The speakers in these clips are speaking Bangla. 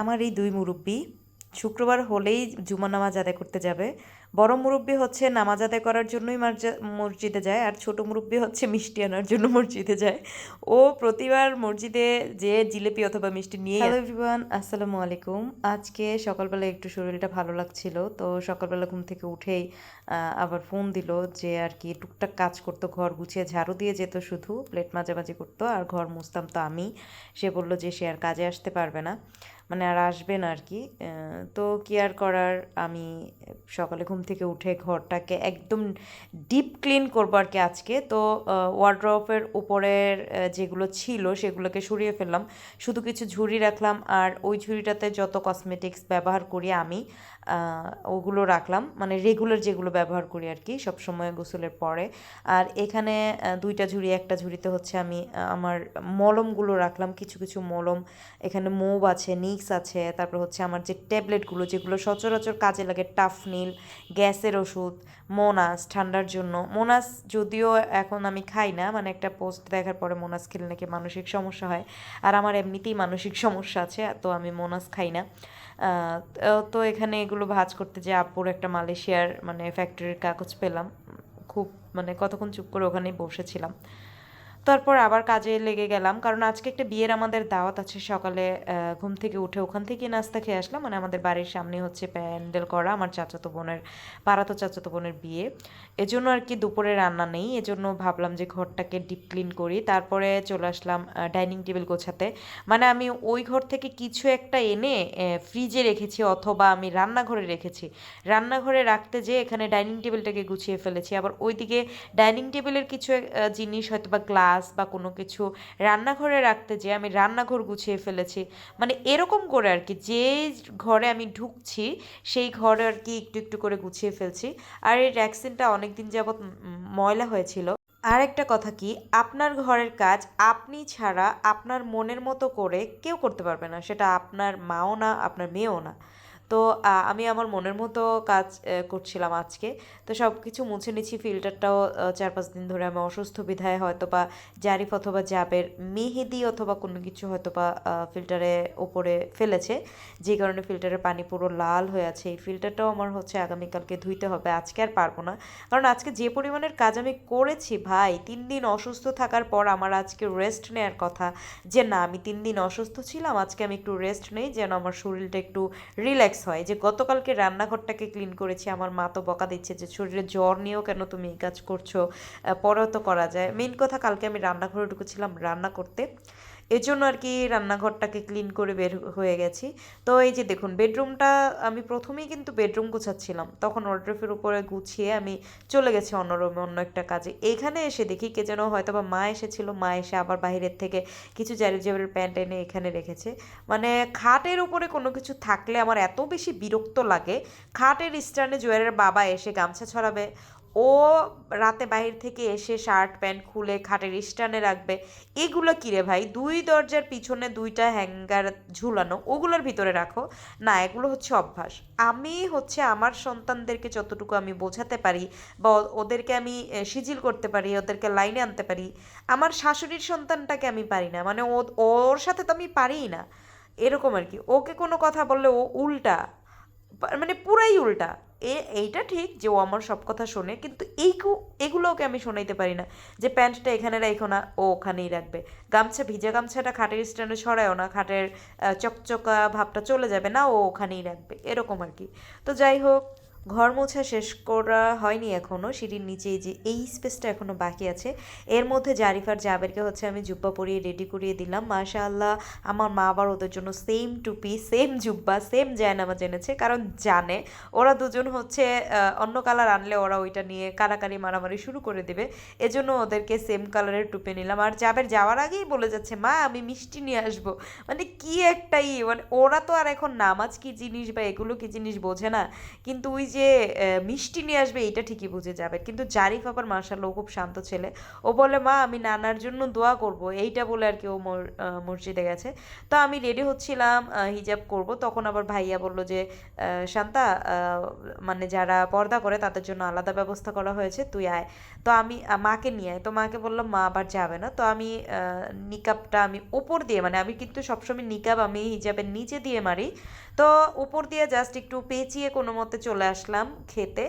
আমার এই দুই মুরব্বি শুক্রবার হলেই জুমা নামাজ আদায় করতে যাবে। বড় মুরব্বি হচ্ছে নামাজ আদায় করার জন্যই মসজিদে যায় আর ছোট মুরব্বি হচ্ছে মিষ্টি আনার জন্য মসজিদে যায়। ও প্রতিবার মসজিদে যে জিলেপি অথবা মিষ্টি নিয়ে হ্যালো এভরিওয়ান আসসালামু আলাইকুম। আজকে সকালবেলা একটু শরীরটা ভালো লাগছিল, তো সকালবেলা ঘুম থেকে উঠেই আবার ফোন দিল যে আর কি টুকটাক কাজ করতো, ঘর গুছিয়ে ঝাড়ু দিয়ে যেত শুধু, প্লেট মাঝামাঝি করতো আর ঘর মুছতাম তো আমি। সে বলল যে সে আর কাজে আসতে পারবে না। মানে আর আসবে না আর কি। তো কি আর করার? আমি সকালে ঘুম থেকে উঠে ঘরটাকে একদম ডিপ ক্লিন করব আর কি আজকে। তো ওয়ার্ড্রপের উপরের যেগুলো ছিল সেগুলোকে সরিয়ে ফেললাম। শুধু কিছু ঝুড়ি রাখলাম আর ওই ঝুড়িটাতে যত কসমেটিক্স ব্যবহার করি আমি ওগুলো রাখলাম। মানে রেগুলার যেগুলো ব্যবহার করি আর কি, সবসময় গোসলের পরে। আর এখানে দুইটা ঝুড়ি, একটা ঝুড়িতে হচ্ছে আমি আমার মলমগুলো রাখলাম। কিছু কিছু মলম, এখানে মোব আছে, নিক্স আছে, তারপর হচ্ছে আমার যে ট্যাবলেটগুলো, যেগুলো সচরাচর কাজে লাগে টাফনিল গ্যাসের ওষুধ, মোনাস ঠান্ডার জন্য। মোনাস যদিও এখন আমি খাই না মানে একটা পোস্ট দেখার পরে মোনাস খেলে নাকি মানসিক সমস্যা হয়। আর আমার এমনিতেই মানসিক সমস্যা আছে, তো আমি মোনাস খাই না। তো এখানে এগুলো ভাজ করতে যে আপুর একটা মালয়েশিয়ার মানে ফ্যাক্টরির কাগজ পেলাম। খুব মানে কতক্ষণ চুপ করে ওখানেই বসেছিলাম। তারপর আবার কাজে লেগে গেলাম। কারণ আজকে একটা বিয়ের আমাদের দাওয়াত আছে সকালে ঘুম থেকে উঠে ওখান থেকে নাস্তা খেয়ে আসলাম। মানে আমাদের বাড়ির সামনে হচ্ছে প্যান্ডেল করা, আমার চাচাতো বোনের পাড়াতো চাচাতো বোনের বিয়ে। এজন্য আর কি দুপুরে রান্না নেই। এজন্য ভাবলাম যে ঘরটাকে ডিপ ক্লিন করি। তারপরে চলে আসলাম ডাইনিং টেবিল গোছাতে। মানে আমি ওই ঘর থেকে কিছু একটা এনে ফ্রিজে রেখেছি অথবা আমি রান্নাঘরে রেখেছি। রান্নাঘরে রাখতে যেয়ে এখানে ডাইনিং টেবিলটাকে গুছিয়ে ফেলেছি। আবার ওইদিকে ডাইনিং টেবিলের কিছু জিনিস হয়তো বা গ্লাস বা কোনো কিছু রান্নাঘরে রাখতে যেয়ে আমি রান্নাঘর গুছিয়ে ফেলেছি। মানে এরকম করে আর কি, যে ঘরে আমি ঢুকছি, সেই ঘরে আর কি একটু একটু করে গুছিয়ে ফেলছি। আর এই ভ্যাকসিনটা অনেক দিন যাবৎ ময়লা হয়েছিল। আর একটা কথা কি, আপনার ঘরের কাজ আপনি ছাড়া আপনার মনের মতো করে কেউ করতে পারবে না। সেটা আপনার মাও না, আপনার মেয়েও না। তো আমি আমার মনের মতো কাজ করছিলাম আজকে। তো সব কিছু মুছে নিচ্ছি, ফিল্টারটাও চার পাঁচ দিন ধরে আমি অসুস্থ বিধায় হয়তো বা জারিফ অথবা জাবের মেহেদি অথবা কোনো কিছু হয়তো বা ফিল্টারে ওপরে ফেলেছে। যে কারণে ফিল্টারের পানি পুরো লাল হয়ে আছে। এই ফিল্টারটাও আমার হচ্ছে আগামীকালকে ধুইতে হবে। আজকে আর পারব না। কারণ আজকে যে পরিমাণের কাজ আমি করেছি, ভাই, তিন দিন অসুস্থ থাকার পর আমার আজকে রেস্ট নেওয়ার কথা। যে না, আমি তিন দিন অসুস্থ ছিলাম, আজকে আমি একটু রেস্ট নেই, যেন আমার শরীরটা একটু রিল্যাক্স হয় যে গতকালকে রান্নাঘরটাকে ক্লিন করেছি, আমার মা তো বকা দিচ্ছে যে শরীরে জ্বর নিয়েও কেন তুমি এই কাজ করছ? পরেও তো করা যায়। মেন কথা কালকে আমি রান্নাঘরে ঢুকেছিলাম রান্না করতে। এজন্য আর কি রান্নাঘরটাকে ক্লিন করে বের হয়ে গেছি। তো এই যে দেখুন বেডরুমটা আমি প্রথমেই কিন্তু বেডরুম গুছাচ্ছিলাম। তখন ওয়ার্ড্রোফের উপরে গুছিয়ে আমি চলে গেছি অন্য রুমে অন্য একটা কাজে। এখানে এসে দেখি কে যেন হয়তো বা মা এসেছিল। মা এসে আবার বাইরের থেকে কিছু জারি প্যান্ট এনে এখানে রেখেছে। মানে খাটের উপরে কোনো কিছু থাকলে আমার এত বেশি বিরক্ত লাগে। খাটের স্ট্যান্ডে জুয়ারের বাবা এসে গামছা ছড়াবে। ও রাতে বাইরে থেকে এসে শার্ট, প্যান্ট খুলে খাটের স্ট্যান্ডে রাখবে। এগুলো কি রে ভাই? দুই দরজার পিছনে দুইটা হ্যাঙ্গার ঝুলানো, ওগুলোর ভিতরে রাখো। না, এগুলো হচ্ছে অভ্যাস। আমি হচ্ছে আমার সন্তানদেরকে যতটুকু আমি বোঝাতে পারি বা ওদেরকে আমি শিজিল করতে পারি, ওদেরকে লাইনে আনতে পারি, আমার শাশুড়ির সন্তানটাকে আমি পারি না। মানে ও, ওর সাথে তো আমি পারিই না। এরকম আর কি। ওকে কোনো কথা বললে ও উল্টা মানে পুরাই উল্টা। এ, এইটা ঠিক যে ও আমার সব কথা শোনে, কিন্তু এই এগুলো ওকে আমি শোনাইতে পারি না। যে প্যান্টটা এখানে রাখো না, ও ওখানেই রাখবে। গামছা, ভিজা গামছাটা খাটের স্ট্যান্ডে সরায়ও না, খাটের চকচকা ভাবটা চলে যাবে, না ও ওখানেই রাখবে। এরকম আর কি। তো যাই হোক ঘর মোছা শেষ করা হয়নি এখনও সিঁড়ির নিচে যে এই স্পেসটা এখনও বাকি আছে। এর মধ্যে জারিফার জাবেরকে হচ্ছে আমি জুব্বা পরিয়ে রেডি করিয়ে দিলাম। মাশাআল্লাহ, আমার মা আবার ওদের জন্য সেম টুপি সেম জুব্বা সেম জায়নামাজ জেনেছে, কারণ জানে। ওরা দুজন হচ্ছে অন্য কালার আনলে ওরা ওইটা নিয়ে কারাকারি মারামারি শুরু করে দেবে। এজন্য ওদেরকে সেম কালারের টুপি নিলাম। আর জাবের যাওয়ার আগেই বলে যাচ্ছে, মা, আমি মিষ্টি নিয়ে আসব। মানে কি একটাই মানে ওরা তো আর এখন নামাজ কি জিনিস বা এগুলো কি জিনিস বোঝে না। কিন্তু ওই যে মিষ্টি নিয়ে আসবে এটা ঠিকই বুঝে যাবে। কিন্তু জারিফ আবার মার্শাল্লাহ খুব শান্ত ছেলে। ও বলে, মা, আমি নানার জন্য দোয়া করব। এইটা বলে আর কি ও মসজিদে গেছে। তো আমি রেডি হচ্ছিলাম হিজাব করব। তখন আবার ভাইয়া বলল যে শান্তা মানে যারা পর্দা করে, তাদের জন্য আলাদা ব্যবস্থা করা হয়েছে, তুই আয়। তো আমি মাকে নিয়ে আয়। তো মাকে বললাম মা আবার যাবে না। তো আমি নিকাবটা আমি ওপর দিয়ে মানে আমি কিন্তু সবসময় নিকাব, আমি হিজাবের নিচে দিয়ে মারি। তো উপর দিয়ে জাস্ট একটু পেঁচিয়ে কোনো মতে চলে আসলাম। খেতে।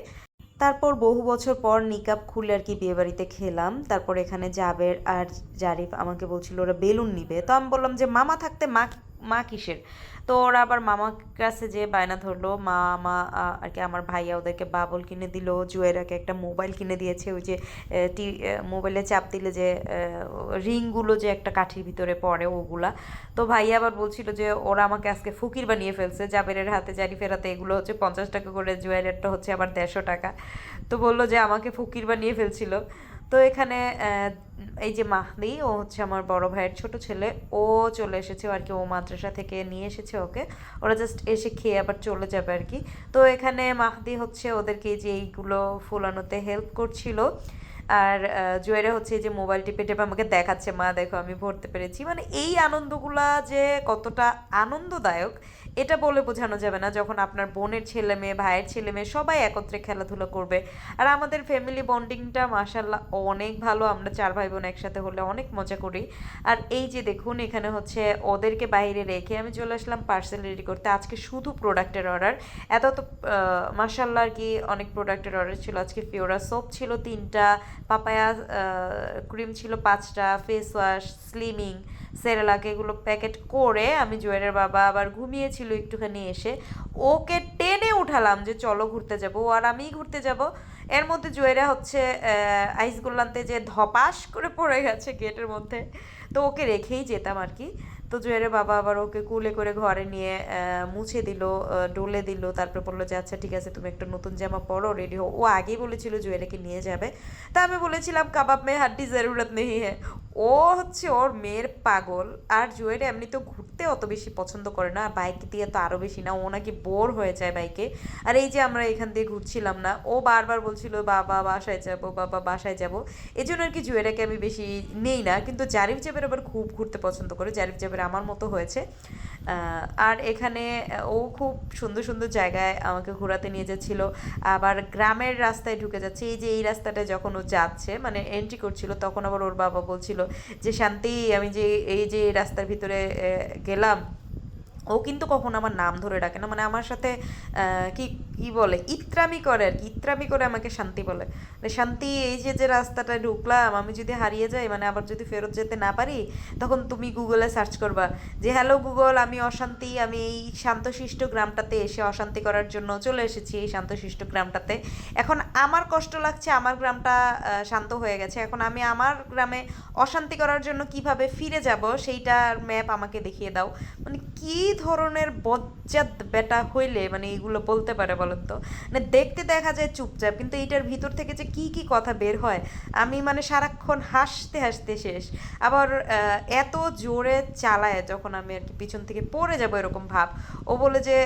তারপর বহু বছর পর নিকাপ খুলে আর কি বিয়েবাড়িতে খেলাম। তারপর এখানে জাবের আর জারিফ আমাকে বলছিল, ওরা বেলুন নিবে। তো আমি বললাম যে, মামা থাকতে মা মা কিসের? তো ওরা আবার মামার কাছে যে বায়না ধরলো মা মা আর কি আমার ভাইয়া ওদেরকে বাবল কিনে দিল, জুয়েরাকে একটা মোবাইল কিনে দিয়েছে, ওই যে টি মোবাইলে চাপ দিলে যে রিংগুলো যে একটা কাঠির ভিতরে পড়ে ওগুলা। তো ভাইয়া আবার বলছিল যে, ওরা আমাকে আজকে ফকির বানিয়ে ফেলছে, জাবেরের হাতে জারি ফেরাতে, এগুলো হচ্ছে পঞ্চাশ টাকা করে জুয়েলারটা হচ্ছে আবার দেড়শো টাকা। তো বলল যে, আমাকে ফকির বানিয়ে ফেলছিল। তো এখানে এই যে মাহদি, ও হচ্ছে আমার বড় ভাইয়ের ছোট ছেলে, ও চলে এসেছে আর কি, ও মাদ্রাসা থেকে নিয়ে এসেছে ওকে। ওরা জাস্ট এসে খেয়ে আবার চলে যাবে আর কি। তো এখানে মাহদি হচ্ছে ওদেরকে যে এইগুলো ফুলানোতে হেল্প করছিল আর জুয়েরা হচ্ছে যে মোবাইল টিপে টেপে আমাকে দেখাচ্ছে, মা, দেখো আমি ভরতে পেরেছি। মানে এই আনন্দগুলা যে কতটা আনন্দদায়ক, এটা বলে বোঝানো যাবে না যখন আপনার বোনের ছেলে মেয়ে, ভাইয়ের ছেলে মেয়ে সবাই একত্রে খেলাধুলা করবে। আর আমাদের ফ্যামিলি বন্ডিংটা মাসাল্লাহ অনেক ভালো, আমরা চার ভাই বোন একসাথে হলে অনেক মজা করি। আর এই যে দেখুন, এখানে হচ্ছে ওদেরকে বাইরে রেখে আমি চলে আসলাম পার্সেল রেডি করতে। আজকে শুধু প্রোডাক্টের অর্ডার এত তো মাসাল্লাহ আর কি অনেক প্রোডাক্টের অর্ডার ছিল। আজকে ফিওরা সোপ ছিল তিনটা পাপায়া ক্রিম ছিল পাঁচটা ফেস ওয়াশ স্লিমিং সেরেলাক এগুলো প্যাকেট করে আমি জুয়েলের বাবা আবার ঘুমিয়েছিল একটুখানি এসে। ওকে টেনে উঠালাম যে চলো ঘুরতে যাব, ও আর আমিই ঘুরতে যাব। এর মধ্যে জুয়েরা হচ্ছে আইসগুল্লান্তে যে ধপাস করে পড়ে গেছে গেটের মধ্যে, তো ওকে রেখেই যেতাম আর কি। তো জুয়েরের বাবা আবার ওকে কুলে করে ঘরে নিয়ে মুছে দিল ডোলে ডলে দিল, তারপরে বলল যে আচ্ছা ঠিক আছে, তুমি একটা নতুন জামা পরো রেডি হো ও আগেই বলেছিল জুয়েলাকে নিয়ে যাবে। তা আমি বলেছিলাম, কাবাব মে হাড্ডি জরুরত নেই হ্যাঁ ও হচ্ছে ওর মেয়ের পাগল, আর জুয়ের এমনি তো ঘুরতে অত বেশি পছন্দ করে না বাইক দিয়ে তো আরও বেশি না, ও নাকি বোর হয়ে যায় বাইকে আর এই যে আমরা এখান দিয়ে ঘুরছিলাম না, ও বারবার বলছিল, বাবা, বাসায় যাব, বাবা, বাসায় যাব। এই জন্য আর কি জুয়েরাকে আমি বেশি নেই না, কিন্তু জারিফ জাবের আবার খুব ঘুরতে পছন্দ করে, জারিফ জাবের আমার মতো হয়েছে। আর এখানে ও খুব সুন্দর সুন্দর জায়গায় আমাকে ঘোরাতে নিয়ে যাচ্ছিল। আবার গ্রামের রাস্তায় ঢুকে যাচ্ছে। এই যে এই রাস্তাটা যখন ও যাচ্ছে মানে এন্ট্রি করছিল, তখন আবার ওর বাবা বলছিল যে, শান্তি, আমি যে এই যে রাস্তার ভিতরে গেলাম ও কিন্তু কখনো আমার নাম ধরে ডাকে না মানে আমার সাথে কি কি বলে, ইত্রামি করে আর কি, ইত্রামি করে আমাকে শান্তি বলে। মানে শান্তি, এই যে যে রাস্তাটায় ঢুকলাম, আমি যদি হারিয়ে যাই মানে আবার যদি ফেরত যেতে না পারি, তখন তুমি গুগলে সার্চ করবা যে হ্যালো গুগল আমি অশান্তি, আমি এই শান্তশিষ্ট গ্রামটাতে এসে অশান্তি করার জন্য চলে এসেছি, এই শান্তশিষ্ট গ্রামটাতে। এখন আমার কষ্ট লাগছে, আমার গ্রামটা শান্ত হয়ে গেছে। এখন আমি আমার গ্রামে অশান্তি করার জন্য কীভাবে ফিরে যাব, সেইটার ম্যাপ আমাকে দেখিয়ে দাও। মানে কি ধরনের বজ্জাত বেটা হইলে মানে এগুলো বলতে পারে বলেন তো মানে দেখতে দেখা যায় চুপচাপ, কিন্তু এইটার ভিতর থেকে যে কি কি কথা বের হয়, আমি মানে সারাক্ষণ হাসতে হাসতে শেষ। আবার এত জোরে চালায় যখন আমি আর কি পিছন থেকে পড়ে যাব এরকম ভাব। ও বলে যে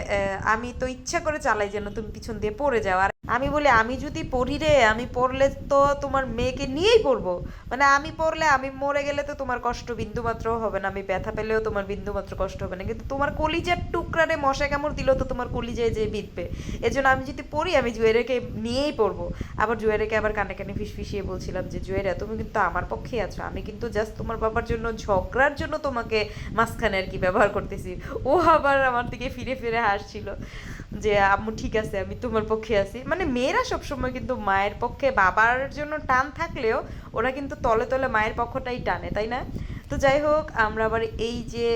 আমি তো ইচ্ছা করে চালাই যেন তুমি পিছন দিয়ে পড়ে যাও। আর আমি বলি, আমি যদি পড়ি রে, আমি পড়লে তো তোমার মেয়েকে নিয়েই পড়ব। মানে আমি পড়লে, আমি মরে গেলে তো তোমার কষ্ট বিন্দুমাত্র হবে না, আমি ব্যথা পেলেও তোমার বিন্দুমাত্র কষ্ট হবে না। কিন্তু তোমার কলিজার টুকরারে মশা কামড় দিলেও তো তোমার কলিজায় যে বিঁধবে। এজন্য আমি যদি পড়ি, আমি জুয়েরাকে নিয়েই পড়ব। আবার জুয়েরাকে আবার কানে কানে ফিস ফিসিয়ে বলছিলাম যে, জুয়েরা, তুমি কিন্তু আমার পক্ষেই আছো। আমি কিন্তু জাস্ট তোমার বাবার জন্য, ঝগড়ার জন্য তোমাকে মাঝখানে আর কি ব্যবহার করতেছি। ও আবার আমার দিকে ফিরে ফিরে হাসছিল যে, আম্মু, ঠিক আছে, আমি তোমার পক্ষে আছি। মানে মেয়েরা সবসময় কিন্তু মায়ের পক্ষে বাবার জন্য টান থাকলেও ওরা কিন্তু তলে তলে মায়ের পক্ষটাই টানে, তাই না? তো যাই হোক, আমরা আবার এই যে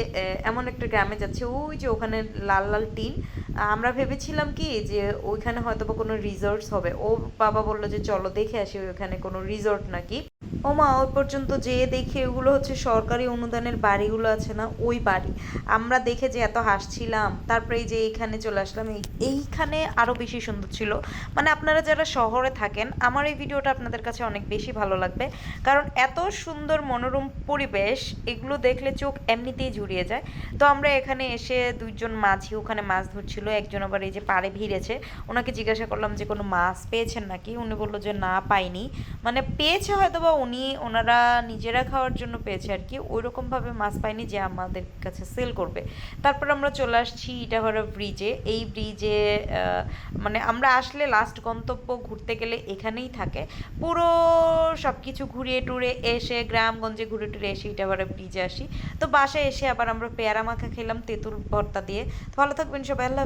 এমন একটা গ্রামে যাচ্ছি, ওই যে ওখানে লাল লাল টিন আমরা ভেবেছিলাম কি যে ওইখানে হয়তো বা কোনো রিসর্টস হবে। ও বাবা বলল যে, চলো দেখে আসি ওইখানে কোনো রিসর্ট নাকি? ও মা ওই পর্যন্ত যেয়ে দেখি ওগুলো হচ্ছে সরকারি অনুদানের বাড়িগুলো আছে না, ওই বাড়ি। আমরা দেখে যে এত হাসছিলাম, তারপরে যে এইখানে চলে আসলাম, এই- এইখানে আরও বেশি সুন্দর ছিল। মানে আপনারা যারা শহরে থাকেন, আমার এই ভিডিওটা আপনাদের কাছে অনেক বেশি ভালো লাগবে। কারণ এত সুন্দর মনোরম পরিবেশ, এগুলো দেখলে চোখ এমনিতেই জুড়িয়ে যায়। তো আমরা এখানে এসে দুইজন মাঝি, ওখানে মাছ ধরছিল। একজন আবার এই যে পাড়ে ভিড়েছে, ওনাকে জিজ্ঞাসা করলাম যে কোনো মাছ পেয়েছেন নাকি? উনি বলল যে না, পাইনি। মানে পেয়েছে হয়তো বা উনি, ওনারা নিজেরা খাওয়ার জন্য পেয়েছে আর কি ওই রকমভাবে মাছ পাইনি যে আমাদের কাছে সেল করবে। তারপর আমরা চলে আসছি ইটাভারা ব্রিজে এই ব্রিজে মানে আমরা আসলে লাস্ট গন্তব্য ঘুরতে গেলে এখানেই থাকে। পুরো সব কিছু ঘুরিয়ে টুরে এসে, গ্রামগঞ্জে ঘুরে টুরে এসে ইটাভারা ব্রিজে আসি। তো বাসায় এসে আবার আমরা পেয়ারা মাখা খেলাম, তেঁতুল ভর্তা দিয়ে। ভালো থাকবেন সবাই, আল্লাহ